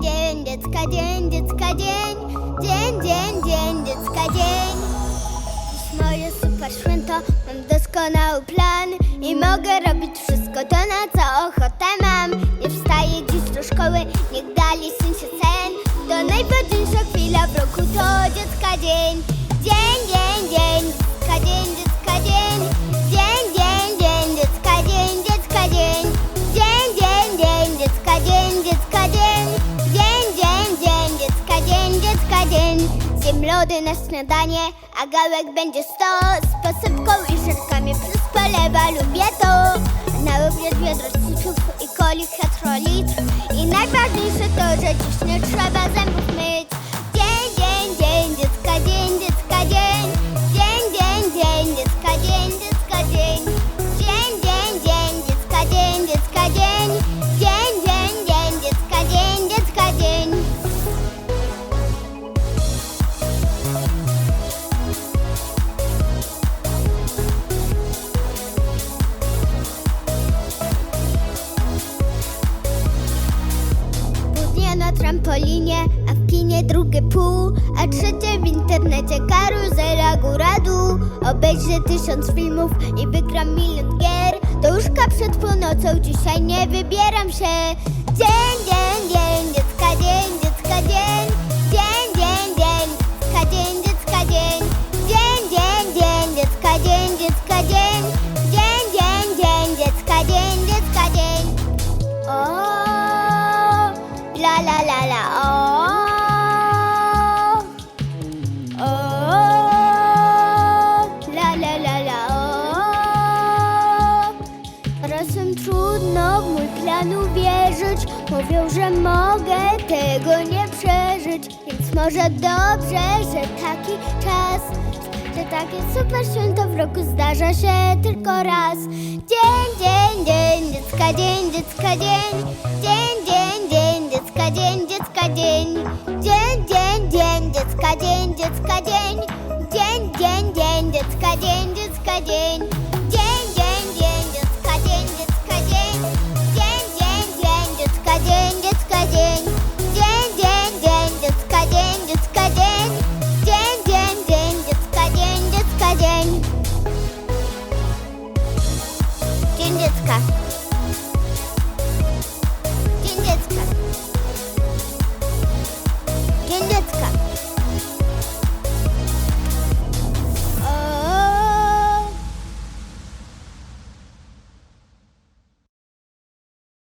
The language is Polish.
dzień, dziecka dzień, dziecka dzień. Dzień, dzień, dzień, dziecka dzień. Dziś moje super święto, mam doskonały plan i mogę robić wszystko to, na co ochotę mam. Nie wstaję dziś do szkoły, niech dali syn się sen. To najważniejsza chwila w roku, to dziecka dzień. Zjem lody na śniadanie, a gałek będzie sto Z posypką i żelkami przez polewa, lubię to. Na obiad wiadro ciczów i coli hetrolitr I najważniejsze to, że dziś nie trzeba zębów a w kinie drugie pół A trzecie w internecie. Karuzela góra dół Obejrzę tysiąc filmów i wygram milion gier. Do łóżka przed północą dzisiaj nie wybieram się. Dzień, dzień, dzień, dziecka dzień, dziecka Dzień, la la la la, o, o, la la la la, o. Czasem trudno w mój plan uwierzyć, mówią, że mogę tego nie przeżyć, więc może dobrze, że taki czas, że takie super święto w roku zdarza się tylko raz. Dzień, dzień, dzień, dziecka dzień, dziecka dzień, dzień, dzień, dziecka, dzień dziecka, dzień Dzień, dzień, dzień dziecka, dzień dziecka, dzień Dzień, dzień, dzień dziecka, dzień dziecka, dzień Dzień, dzień, dzień dziecka, dzień dziecka, dzień Dzień, dzień, dzień dziecka, dzień dziecka, dzień Dzień, dzień, dzień dziecka, dzień dziecka, dzień Dzień dziecka